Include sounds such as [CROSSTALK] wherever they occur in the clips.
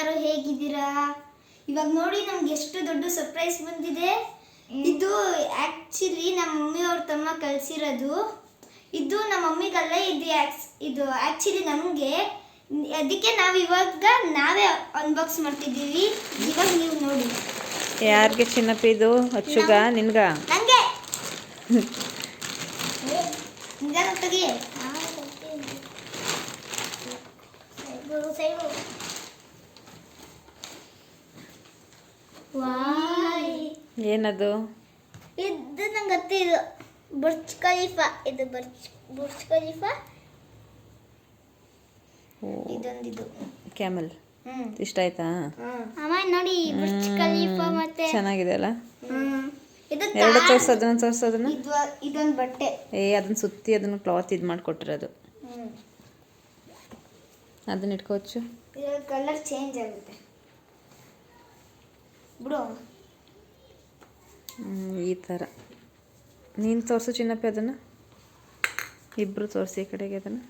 ಎಲ್ಲರೂ ಹೇಗಿದ್ದೀರಾ? ಇವಾಗ ನೋಡಿ ನಮ್ಗೆ ಎಷ್ಟು ದೊಡ್ಡ ಸರ್ಪ್ರೈಸ್ ಬಂದಿದೆ. ಇದು ಆಕ್ಚುಲಿ ನಮ್ಮ ಮಮ್ಮಿ ಅವ್ರ ತಮ್ಮ ಕಲ್ಸಿರೋದು ಇದು ನಮ್ಮ ಮಮ್ಮಿಗಲ್ಲ ಇದು ಆಕ್ಸ್- ಇದು ಆಕ್ಚುಲಿ ನಮಗೆ. ಅದಕ್ಕೆ ನಾವು ಇವಾಗ ನಾವೇ ಅನ್ಬಾಕ್ಸ್ ಮಾಡ್ತಿದ್ದೀವಿ. ಇವಾಗ ನೀವು ನೋಡಿ. ಯಾರಿಗೆ ಚಿನ್ನಪ್ಪ ಇದು? ಅಚ್ಚುಗ ನಿನ್ಗ? ನಂಗೆ ನಿಧಾನ ತೆಗಿ ಏನದು? ಇದು ನಂಗೆ ಗೊತ್ತು ಇದು ಬುರ್ಜ್ ಖಲೀಫಾ ಇದು ಬುರ್ಜ್ ಬುರ್ಜ್ ಖಲೀಫಾ. ಇದೊಂದಿದು. ಕ್ಯಾಮಲ್. ಇಷ್ಟ ಆಯ್ತಾ? ಅಮ್ಮ ನೋಡಿ ಬುರ್ಜ್ ಖಲೀಫಾ ಮತ್ತೆ ಚೆನ್ನಾಗಿದೆ ಅಲ್ಲ? ಇದು ಎರಡು ತೋರ್ಸೋದು ಒಂದು ತೋರ್ಸೋದನ್ನ ಇದು ಇದೊಂದು ಬಟ್ಟೆ. ಏ ಅದನ್ನ ಸುತ್ತಿ ಅದನ್ನ ಕ್ಲಾತ್ ಇದು ಮಾಡಿಕೊಟ್ಟಿರೋದು ಅದನ್ನ ಇಟ್ಕೋಚು ಕಲರ್ ಚೇಂಜ್ ಆಗುತ್ತೆ. ಬಿಡು. ಈ ಥರ ನೀನು ತೋರಿಸು ಚಿನ್ನಪ್ಪಿ ಅದನ್ನು? ಇಬ್ಬರು ತೋರಿಸಿ ಈ ಕಡೆಗೆ ಅದನ್ನು.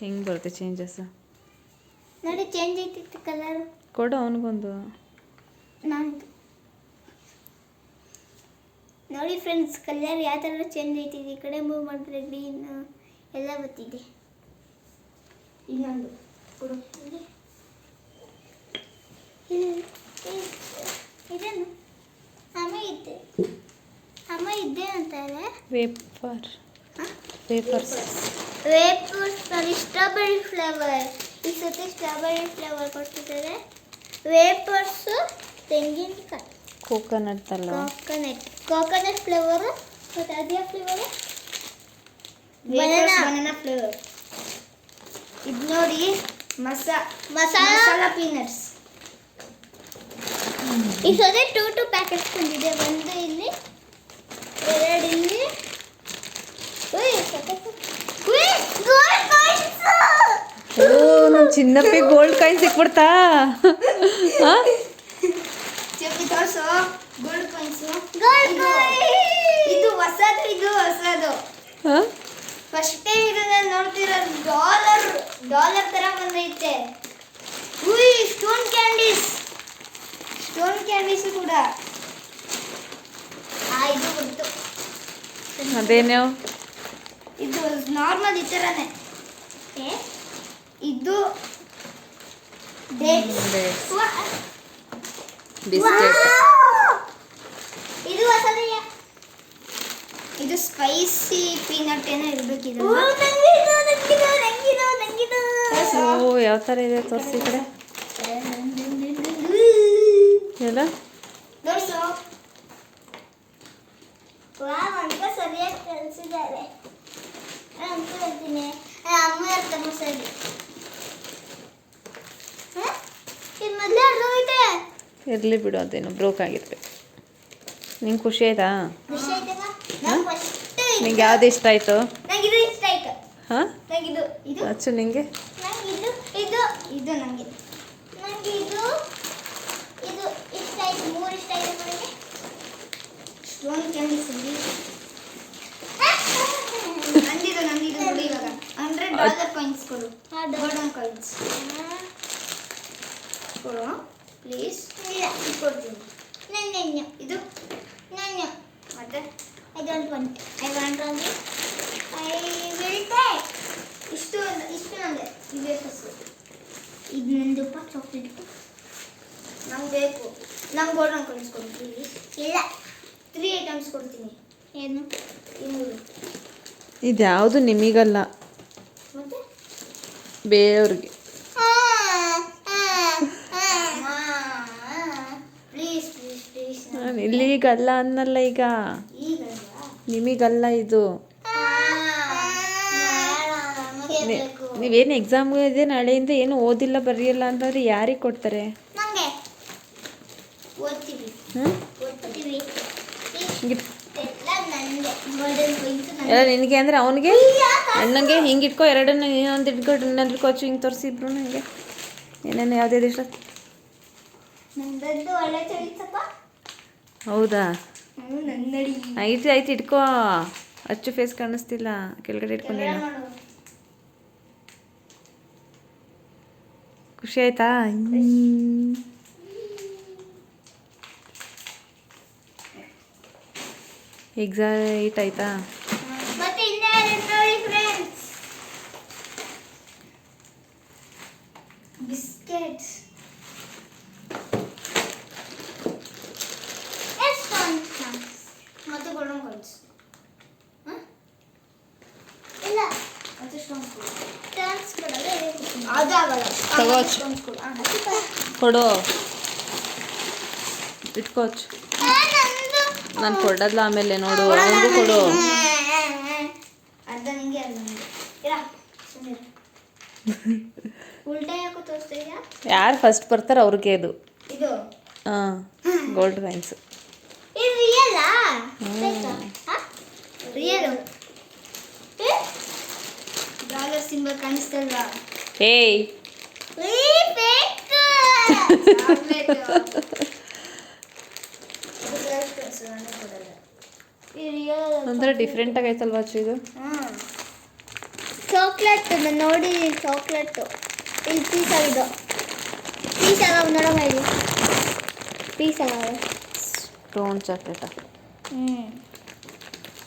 ಹೆಂಗೆ ಬರುತ್ತೆ ಚೇಂಜಸ್ ನೋಡಿ ಚೇಂಜ್ ಐತಿತ್ತು ಕಲರ್ ಕೊಡು ಅವನಿಗೊಂದು. ನೋಡಿ ಫ್ರೆಂಡ್ಸ್ ಕಲರ್ ಯಾವ ಥರ ಚೇಂಜ್ ಐತಿದೆ ಈ ಕಡೆ ಮೂವ್ ಮಾಡಿದ್ರೆ ಗ್ರೀನ್ ಎಲ್ಲ ಬರ್ತಿದೆ ಇನ್ನೊಂದು. ಕೊಡು. ಇದನ್ನು. ಅಮ್ಮ ಇದ್ದೆ ಅಂತಾರೆ vapour vapours vapour sorry strawberry flavour ಈ ಸತಿ ಸ್ಟ್ರಾಬೆರಿ ಫ್ಲೇವರ್ ಕೊಡ್ತಿದ್ದಾರೆ. ವೇಪರ್ಸು ತೆಂಗಿನಕಾಯಿ. ಕೋಕೋನಟ್ ಅಲ್ಲ ಕೋಕೋನಟ್ ಕೋಕೋನಟ್ ಫ್ಲೇವರ್ ಮತ್ತೆ ಅದೇ ಫ್ಲೇವರ್ ಬನಾನಾ ಫ್ಲೇವರ್ ಇದು ನೋಡಿ ಮಸಾ ಮಸಾಲ? ಮಸಾಲ ಪೀನಟ್ಸ್ ಈ ಸತಿ ಟೂ ಟೂ ಪ್ಯಾಕೆಟ್ಸ್ ಬಂದಿದೆ ಒಂದು ಇಲ್ಲಿ ಎರಡು ಇಲ್ಲಿ! ಓ ನಮ್ಮ ಚಿನ್ನಪ್ಪಿ ಗೋಲ್ಡ್ ಕಾಯಿನ್ ಸಿಕ್ಬಿಡ್ತಾ? ತೋರ್ಸು. ಗೋಲ್ಡ್ ಕಾಯಿನ್ಸ್ ಗೋಲ್ಡ್ ಇದು ಹೊಸದು ಇದು ಹೊಸದು. ಹಾ? ಫಸ್ಟ್ ಟೈಮ್ ಇದನ್ನ ನೋಡ್ತಿರೋದು ಡಾಲರ್ ಡಾಲರ್ ತರ ಬಂದೈತೆ. ಕ್ಯಾಂಡೀಸ್ ಕೂಡ. ಆ ಇದು ಅದೇನು? ಇದು ನಾರ್ಮಲ್ ಈ ಥರನೇ ಏ, ಇದು ಬಿಸ್ಕೆಟ್! ಇದು ಇದು ಸ್ಪೈಸಿ ಪೀನಟ್ ಏನೋ ಇರ್ಬೇಕಿದೆ. ಓ ಯಾವ ಥರ ಇದೆ ತೋರಿಸಿ ಈ ಕಡೆ. ಎಲ್ಲ ಇರ್ಲಿ ಸರಿಯಾಗಿ ಕಲಿಸಿದ್ದಾರೆ. ಅಮ್ಮ ಸರಿ. ಇರಲಿ ಬಿಡು ಅದೇನು ಬ್ರೋಕ್ ಆಗಿರ್ಬೇಕು ನಿಂಗೆ ಖುಷಿ ಆಯ್ತಾ? ನಂಗೆ ಯಾವ್ದು ಇಷ್ಟ ಆಯಿತು? ಹಾಂ? ನಂಗೆ ಇದು ಇದು. ಅಚ್ಚು ನಿಂಗೆ ಇದು ಇದು ಇದು ನಂಗೆ ನಂಗೆ ಇದು ಇದು ಇಷ್ಟ ಆಯ್ತು ಮೂರು ಇಷ್ಟ ಆಯ್ತು ನನಗೆ ಸ್ಟೋನ್ ಕ್ಯಾಂಡೀಸ್ ನಂದಿದು ನಂದಿದು ನೋಡಿ ಇವಾಗ ಹಂಡ್ರೆಡ್ ಡಾಲರ್ ಕಾಯಿನ್ಸ್ ಕೊಡು ಗೋಲ್ಡನ್ ಕಾಯಿನ್ಸ್ ಕೊಡು ಪ್ಲೀಸ್ ಇಲ್ಲ ಕೊಡ್ತೀನಿ ನನ್ನ ಇದು ನನ್ನ ಮತ್ತೆ I don't want I want only I will take ಇಷ್ಟು ಇಷ್ಟು ನಂಗೆ ಇದೇ ಫಸ್ಟ್ ಇದು ನಂದಪ್ಪ ಚಾಕ್ಲೇಟ್ ನಂಗೆ ಬೇಕು ನಂಗೆ ಕಾಯಿನ್ಸ್ ಕೊಡು ಪ್ಲೀಸ್ ಇಲ್ಲ ತ್ರೀ ಐಟಮ್ಸ್ ಕೊಡ್ತೀನಿ ಏನು ಇದು ಇದ್ಯಾವುದು ನಿಮಗಲ್ಲ. ಬೇರೆಯವ್ರಿಗೆ. ಇಲ್ಲಿಗಲ್ಲ ಅನ್ನಲ್ಲ ಈಗ. ನಿಮಗಲ್ಲ ಇದು. ನೀವೇನು ಎಕ್ಸಾಮ್ ಇದೆ ನಾಳೆಯಿಂದ ಏನು ಓದಿಲ್ಲ ಬರೆಯಲ್ಲ ಅಂತಂದ್ರೆ ಯಾರಿಗೆ ಕೊಡ್ತಾರೆ? ಹ್ಞೂ ಎಲ್ಲ ನಿನಗೆ ಅಂದರೆ ಅವನಿಗೆ? ಅಣ್ಣಂಗೆ ಹಿಂಗೆ ಇಟ್ಕೋ ಎರಡನ್ನು ಇನ್ನೊಂದು ಇಟ್ಕೊ ಇನ್ನೊಂದು ಇಟ್ಕೋಚು ಹಿಂಗೆ ತೋರಿಸಿ ಇಬ್ರು ನನಗೆ ಏನೇನು ಯಾವುದೇ ಇಷ್ಟ ಹೌದಾ? ಐತಿ ಐತಿ ಇಟ್ಕೋ. ಅಚ್ಚು ಫೇಸ್ ಕಾಣಿಸ್ತಿಲ್ಲ. ಕೆಳಗಡೆ ಇಟ್ಕೊಂಡು ಏನು ಖುಷಿ ಆಯ್ತಾ ಎಕ್ಸೈಟ್ ಆಯ್ತಾ ಮತ್ತೆ ಇನ್ನೇನು ನೋಡಿ ಫ್ರೆಂಡ್ಸ್ ಬಿಸ್ಕೆಟ್ಸ್ ಎಷ್ಟು ಮತ್ತೆ ಗೋಲ್ಡನ್ ಕಾಯಿನ್ಸ್ ಇಲ್ಲ ಮತ್ತೆ ಸ್ಟೋನ್ಸ್ ಸ್ಟೋನ್ಸ್ ಕೊಡಲ್ಲ ಅದಾಗಲ್ಲ. ಆಯ್ತಾ ಬಿಸ್ಕೆಟ್ಸ್ ಕೊಡು. ಇಟ್ಕೋಚ್. ನಾನು ಕೊಡೋದ್ಲ ಆಮೇಲೆ ನೋಡು ಅವನಿಗೂ ಕೊಡು. ಯಾರು ಫಸ್ಟ್ ಬರ್ತಾರೆ ಅವ್ರಿಗೆ ಇದು. ಹಾಂ ಗೋಲ್ಡ್ ಕಾಯಿನ್ಸ್ ಏಯ್. ಒಂಥರ ಡಿಫ್ರೆಂಟ್ ಆಗೈತಲ್ವಾ ಅಚ್ಚು ಇದು ಚಾಕ್ಲೇಟ್ ನೋಡಿ ಚಾಕ್ಲೇಟ್ ಇಲ್ಲಿ ಪೀಸ್ ಆಗಿದ್ದು ಪೀಸ್ ಆಗವ ನೋಡಮ್ಮ ಇಲ್ಲಿ ಪೀಸ್ ಆಗವ ಸ್ಟೋನ್ ಚಾಕ್ಲೇಟ ಹ್ಞೂ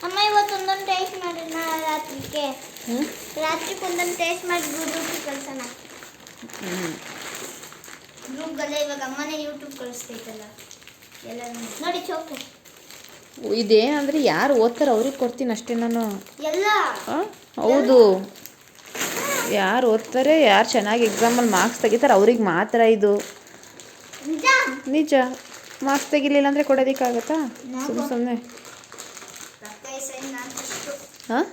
ಅಮ್ಮ ಇವತ್ತು ಒಂದೊಂದು ಟೇಸ್ಟ್ ಮಾಡೋಣ ರಾತ್ರಿಗೆ ಹ್ಞೂ ರಾತ್ರಿಗೆ ಒಂದೊಂದು ಟೇಸ್ಟ್ ಮಾಡಿ ಗ್ರೂಪ್ಗೆ ಕಳ್ಸೋಣ ಹ್ಞೂ ಗ್ರೂಪ್ಗಲ್ಲೇ ಇವಾಗ ಅಮ್ಮನೇ ಯೂಟ್ಯೂಬ್ ಕಳಿಸ್ತೈತಲ್ಲ ಎಲ್ಲ ನೋಡಿ ಚಾಕ್ಲೇಟ್ ಇದೇನಂದ್ರೆ ಯಾರು ಓದ್ತಾರ ಅವ್ರಿಗೆ ಕೊಡ್ತೀನಿ ಅಷ್ಟೇ ನಾನು. ಹೌದು. ಯಾರು ಓದ್ತಾರೆ ಯಾರು ಚೆನ್ನಾಗಿ ಎಕ್ಸಾಮಲ್ಲಿ ಮಾರ್ಕ್ಸ್ ತೆಗಿತಾರೆ ಅವ್ರಿಗೆ ಮಾತ್ರ ಇದು. ನಿಜ? ಮಾರ್ಕ್ಸ್ ತೆಗಿಲಿಲ್ಲ ಅಂದರೆ ಕೊಡೋದಕ್ಕಾಗತ್ತಾ? ಸುಮ್ಮನೆ ಸುಮ್ಮನೆ ಹಾಂ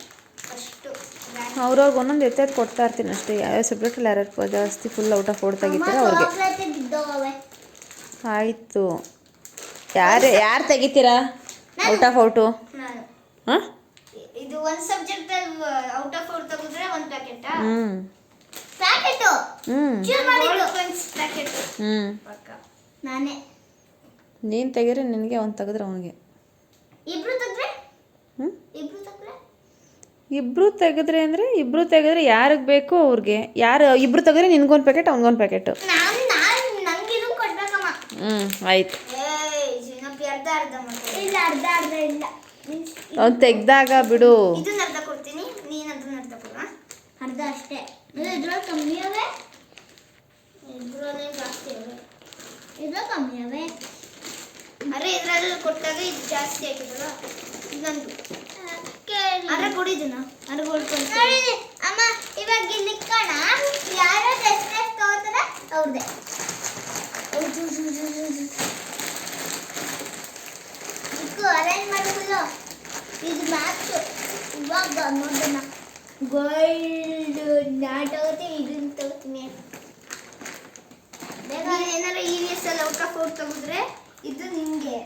ಅವ್ರವ್ರಿಗೆ ಒಂದೊಂದು ಎತ್ತೆತ್ತು ಕೊಡ್ತಾ ಇರ್ತೀನಿ ಅಷ್ಟೇ. ಯಾವ್ಯಾವ ಸಬ್ಜೆಕ್ಟಲ್ಲಿ ಯಾರ್ಯಾರು ಜಾಸ್ತಿ ಫುಲ್ ಔಟ್ ಆಫ್ ಓಡ್ ತೆಗಿತಾರೆ ಅವ್ರಿಗೆ. ಆಯಿತು. ಯಾರು ಯಾರು ತೆಗಿತೀರಾ? ಔಟ್ ಆಫ್ ಔಟು ನಾನು. ಹಾಂ ಇದು ಒಂದು ಸಬ್ಜೆಕ್ಟ್ ಔಟ್ ಆಫ್ ಔಟ್ ತೆಗೆದ್ರೆ ಒಂದು ಪ್ಯಾಕೆಟ್ ಹ್ಞೂ ಪ್ಯಾಕೆಟ್ ಹ್ಞೂ ಮಾಡಿದ್ದು. ಪ್ಯಾಕೆಟ್ ಹ್ಞೂ ಪಕ್ಕ. ನಾನೇ. ನೀನು ತೆಗೀರಿ ನಿನಗೆ ಒಂದು ತೆಗೆದ್ರೆ ಅವನಿಗೆ. ಇಬ್ರು ತೆಗೆದ್ರೆ? ಹ್ಞೂ ಇಬ್ರು ತೆಗ್ದ್ರೆ? ಇಬ್ರು ತೆಗೆದ್ರೆ ಅಂದರೆ ಇಬ್ರು ತೆಗೆದ್ರೆ ಯಾರಿಗೆ ಬೇಕು ಅವ್ರಿಗೆ? ಯಾರು ಇಬ್ರು ತೆಗೆದ್ರೆ ನಿನಗೊಂದು ಪ್ಯಾಕೆಟ್ ಅವ್ನಿಗೊಂದು ಪ್ಯಾಕೆಟು ನಾನು ನಾನು ನಂಗೆ ಕೊಡ್ಬೇಕಮ್ಮ. ಹ್ಞೂ ಆಯ್ತು ಏಯ್ ಜಿನಪಿ ಅರ್ಧ ಅರ್ಧ ಮಾಡ್ತೀನಿ ಇಲ್ಲ ಅರ್ಧ ಅರ್ಧ ಇಲ್ಲ. ಅವ್ನು ತೆಗ್ದಾಗ ಬಿಡು. ಇದನ್ನ ಅರ್ಧ ಕೊಡ್ತೀನಿ ನೀನು ಅದನ್ನ ಅರ್ಧ ಕೊಡ ಅರ್ಧ ಅಷ್ಟೇ. ಇದ್ರಲ್ಲಿ ಕಮ್ಮಿ ಅವೇ? ಇದ್ರಲ್ಲೇ ಜಾಸ್ತಿ ಅವೆ. ಇದ್ರಲ್ಲಿ ಕಮ್ಮಿ ಅವೇ? ಅರೆ ಇದ್ರಲ್ಲಿ ಕೊಟ್ಟಾಗ ಇದು ಜಾಸ್ತಿ ಇದೊಂದು ಅರೆ ಅರೆ ಕೊಡ್ಕೊಂಡು ಅಮ್ಮ ಇವಾಗ ಇಲ್ಲಿ ಕಣ ಯಾರು ಎಷ್ಟು ಎಷ್ಟು ತಗೋತಾರ ಅವ್ರದ್ದೇ ಅರೇಂಜ್ ಮಾಡೋದಿಲ್ಲ ಇದು ಮ್ಯಾಚ್ ಇವಾಗ ನೋಡೋಣ. ಗೋಲ್ಡ್ ನಾ ತಗೋತೀನಿ ಇದನ್ನ ತಗೋತೀನಿ. ಏನಾರು ಇ ವಿ ಎಸ್ ಅಲ್ಲಿ ಔಟ್ ಆಫ್ ಔಟ್ ತೆಗೆದ್ರೆ ಇದು ನಿಮಗೆ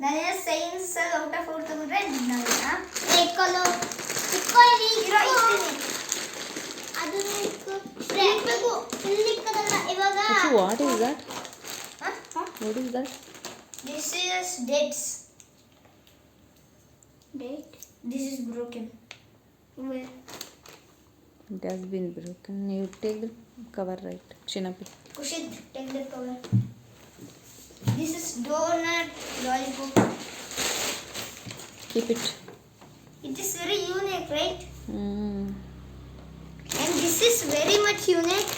ನಾನೇನೋ ಸೈನ್ಸ್ ಅಲ್ಲಿ ಔಟ್ ಆಫ್ ಔಟ್ ತೆಗೆದ್ರೆ ಇಟ್ಕೊಳ್ಳು. ಇಟ್ಕೊಳ್ಳಿ ಇರೋ ಅದು ಇಲ್ಲಿ ಇಕ್ಕದಲ್ಲ ಇವಾಗ what is that? What is that This is dates. Wait. This is broken. Where? It has been broken. You take the cover right. Shinapi. Kushit, take the cover. This is donut lollipop. Keep it. It is very unique, right? Mm. And this is very much unique.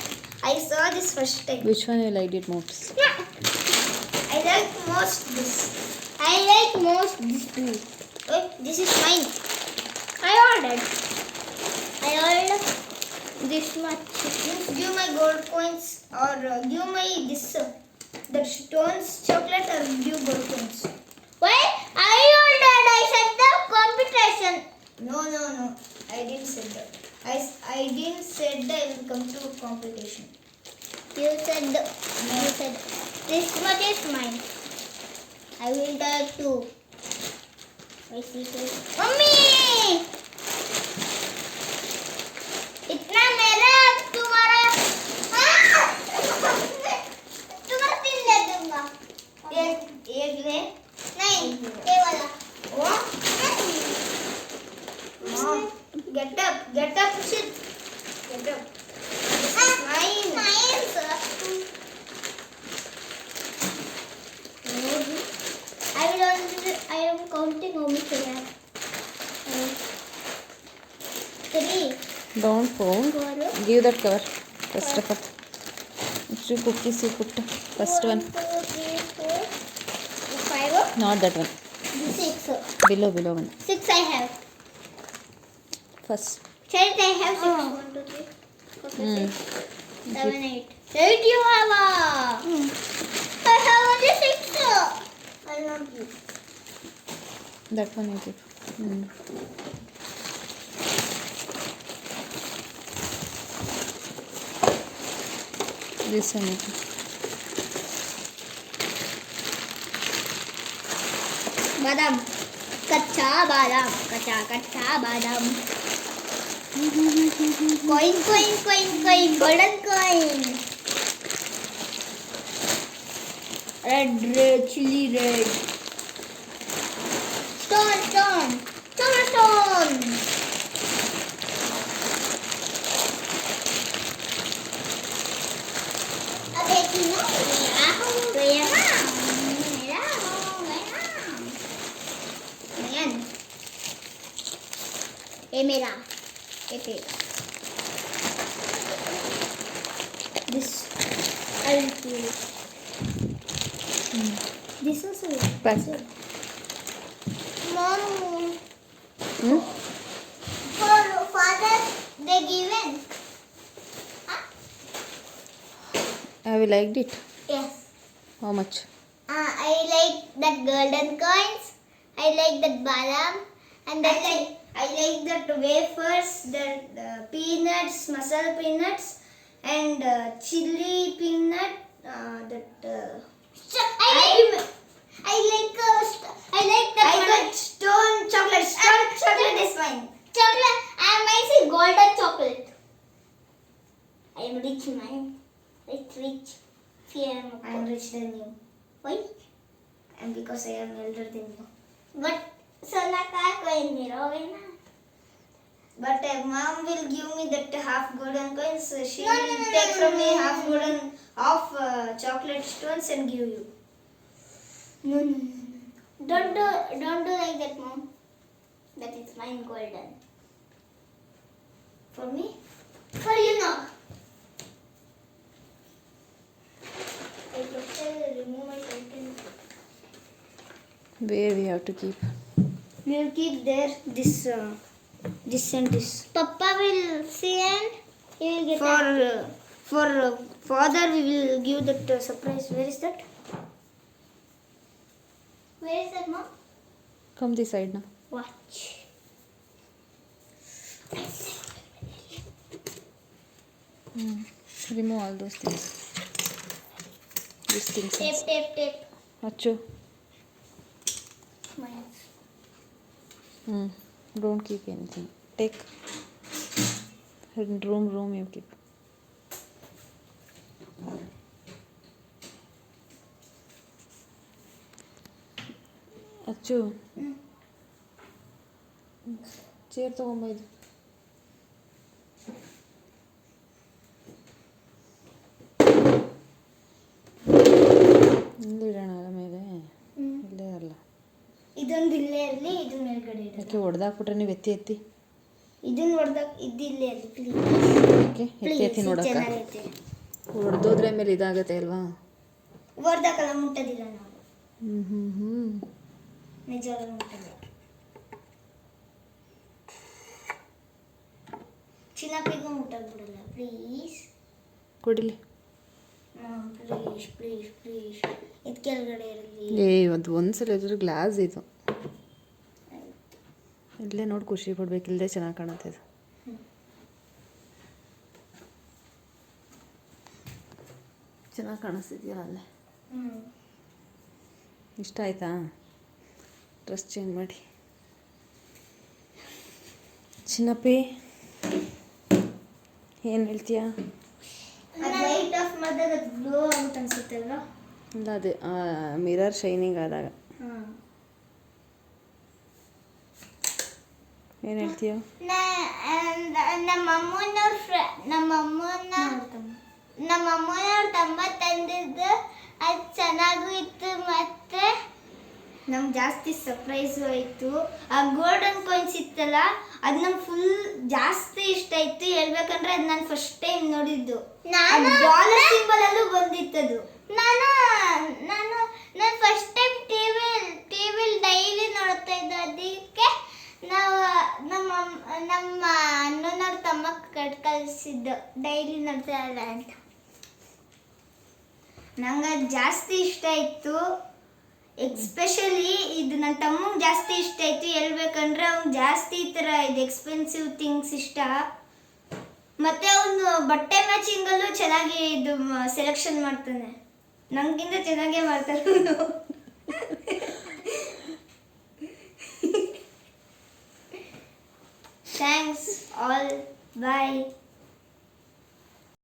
I saw this first time. Which one you liked it most? Yeah. [LAUGHS] I like most this. I like most this too. Wait, this is mine. I ordered. I ordered this much. Give my gold coins or uh, give my this uh, the stones chocolate or give gold coins. Why? I ordered. I said the competition. No, no, no. I didn't said that. I, I didn't said that I will come to competition. You said you said this much is mine. I will 美味しいです。マミー Don't fold. Give that cover. First of all. Two cookies you put. First one. Five. Not that one. Six. Below, below one. Six I have. First. Seven I have. Six. Oh. One, two, three. Four, five, mm. six. Seven, eight. Eight you have. Mm. I have only six. I love you. That one I did. Mm. बेसन बादाम। कच्चा बादाम, कच्चा कच्चा बादाम। Coin coin coin coin golden coin red red chilli red stone stone stone stone ये मेरा ये page this I This this also बस mom hmm? for father they given huh? have you liked it? Yes. How much? Uh, i like that golden coins. I like that balam. And that I like I like that wafers, that uh, peanuts, masala peanuts, and uh, chili peanut. Uh, that. Uh, I like. I like. Uh, st- I like that. I got stone chocolate. Stone chocolate is mine. Chocolate. I might say golden chocolate. I am rich, man. Rich, rich. Fear. I am rich than you. Why? And because I am elder than you. But so coin zero na. But uh, mom will give me that half golden coins. She no, will no, no, take no, from no, me no, half golden, no. half uh, chocolate stones and give you. No, no, no. Don't do, don't do like that, mom. That is mine golden. For me? For you, no. Where we have to keep? We'll keep there this. Uh, this and this. Papa will see and he will get For uh, for uh, father, we will give that uh, surprise. Where is that? Where is that, mom? Come this side now. Watch. Hmm. Remove all those things. These things. Tape, tape, tape. Hmm. don't keep anything take room room you keep ಅಚ್ಚು chair ತೊಗೊಂಬ ಯಾಕೆ ಹೊಡೆದಾಕ್ಬಿಟ್ರೆ ನೀವು ಎತ್ತಿ ಎತ್ತಿ? ಇದನ್ನ ಹೊಡೆದಾಗ ಇದ್ದಿಲ್ಲ ಯಾಕೆ ಎತ್ತಿ ಎತ್ತಿ ನೋಡಕ್ಕ ಚೆನ್ನಾಗೈತೆ ಹೊಡೆದೋದ್ರೆ ಮೇಲೆ ಇದಾಗತ್ತೆ ಅಲ್ವಾ? ಹೊಡೆದಾಕಲ್ಲ ಮುಟ್ಟೋದಿಲ್ಲ ನಾವು. ಹ್ಞೂ ಹ್ಞೂ ಹ್ಞೂ ನಿಜವಾಗ್ಲೂ ಮುಟ್ಟಲ್ಲ ಚಿನ್ನಪ್ಪಿಗೂ ಮುಟ್ಟಕ್ ಬಿಡಲ್ಲ ಪ್ಲೀಸ್ ಕೊಡಿಲಿ. ಪ್ಲೀಸ್ ಪ್ಲೀಸ್ ಪ್ಲೀಸ್ ಇದು ಕೆಳಗಡೆ ಇರಲಿ. ಏ ಅದು ಒಂದ್ಸಲ ಇದ್ರ ಗ್ಲಾಸ್ ಇದು. ಇಲ್ಲೇ ನೋಡಿ ಖುಷಿ ಪಡ್ಬೇಕು ಇಲ್ಲದೆ ಚೆನ್ನಾಗಿ ಕಾಣುತ್ತೆ ಇದು. ಚೆನ್ನಾಗಿ ಕಾಣಿಸ್ತಿದ್ಯಲ್ಲ ಅಲ್ಲೇ? ಇಷ್ಟ ಆಯ್ತಾ? ಡ್ರೆಸ್ ಚೇಂಜ್ ಮಾಡಿ. ಚಿನ್ನಪ್ಪಿ ಏನು ಹೇಳ್ತೀಯಾ? ಇಲ್ಲ ಅದೇ ಮಿರರ್ ಶೈನಿಂಗ್ ಆದಾಗ. ಏನು ಹೇಳ್ತೀಯ ನಮ್ಮ ಅಮ್ಮನ ನಮ್ಮ ಅಮ್ಮನ ನಮ್ಮ ಅಮ್ಮನವ್ರ ತಮ್ಮ ತಂದಿದ್ದು ಅದು ಚೆನ್ನಾಗೂ ಇತ್ತು ಮತ್ತೆ ನಮ್ಗೆ ಜಾಸ್ತಿ ಸರ್ಪ್ರೈಸು ಆಯಿತು ಆ ಗೋಲ್ಡನ್ ಕಾಯಿನ್ಸ್ ಇತ್ತಲ್ಲ ಅದು ನಂಗೆ ಫುಲ್ ಜಾಸ್ತಿ ಇಷ್ಟ ಆಯಿತು ಹೇಳ್ಬೇಕಂದ್ರೆ ಅದು ನಾನು ಫಸ್ಟ್ ಟೈಮ್ ನೋಡಿದ್ದು ನಾನು- ಡಾಲರ್ ಸಿಂಬಲ್ ಅಲ್ಲೂ ಬಂದಿತ್ತದು ನಾನು ನಾನು ನಾನು ಫಸ್ಟ್ ಟೈಮ್ ಟಿವಿ ಟಿವಿಲ್ ಡೈಲಿ ನೋಡ್ತಾ ಇದ್ದೆ ಅದಕ್ಕೆ ನಾವು, ನಮ್ಮ ನಮ್ಮ ಅಣ್ಣನವ್ರ ತಮ್ಮ ಕಟ್ ಕಲಿಸಿದ್ದು ಡೈಲಿ ನೋಡ್ತಾ ಇಲ್ಲ ಅಂತ. ನಂಗೆ ಜಾಸ್ತಿ ಇಷ್ಟ ಇತ್ತು ಎಕ್ಸ್ಪೆಷಲಿ ಇದು ನನ್ನ ತಮ್ಮಂಗೆ ಜಾಸ್ತಿ ಇಷ್ಟ ಆಯಿತು. ಹೇಳ್ಬೇಕಂದ್ರೆ ಅವ್ನು ಜಾಸ್ತಿ ಈ ಥರ ಇದು ಎಕ್ಸ್ಪೆನ್ಸಿವ್ ಥಿಂಗ್ಸ್ ಇಷ್ಟ. ಮತ್ತೆ ಅವನು ಬಟ್ಟೆ ಮ್ಯಾಚಿಂಗಲ್ಲೂ ಚೆನ್ನಾಗಿ ಇದು ಸೆಲೆಕ್ಷನ್ ಮಾಡ್ತಾನೆ. ನಮಗಿಂತ ಚೆನ್ನಾಗೇ ಮಾಡ್ತಾನೆ Thanks all. Bye.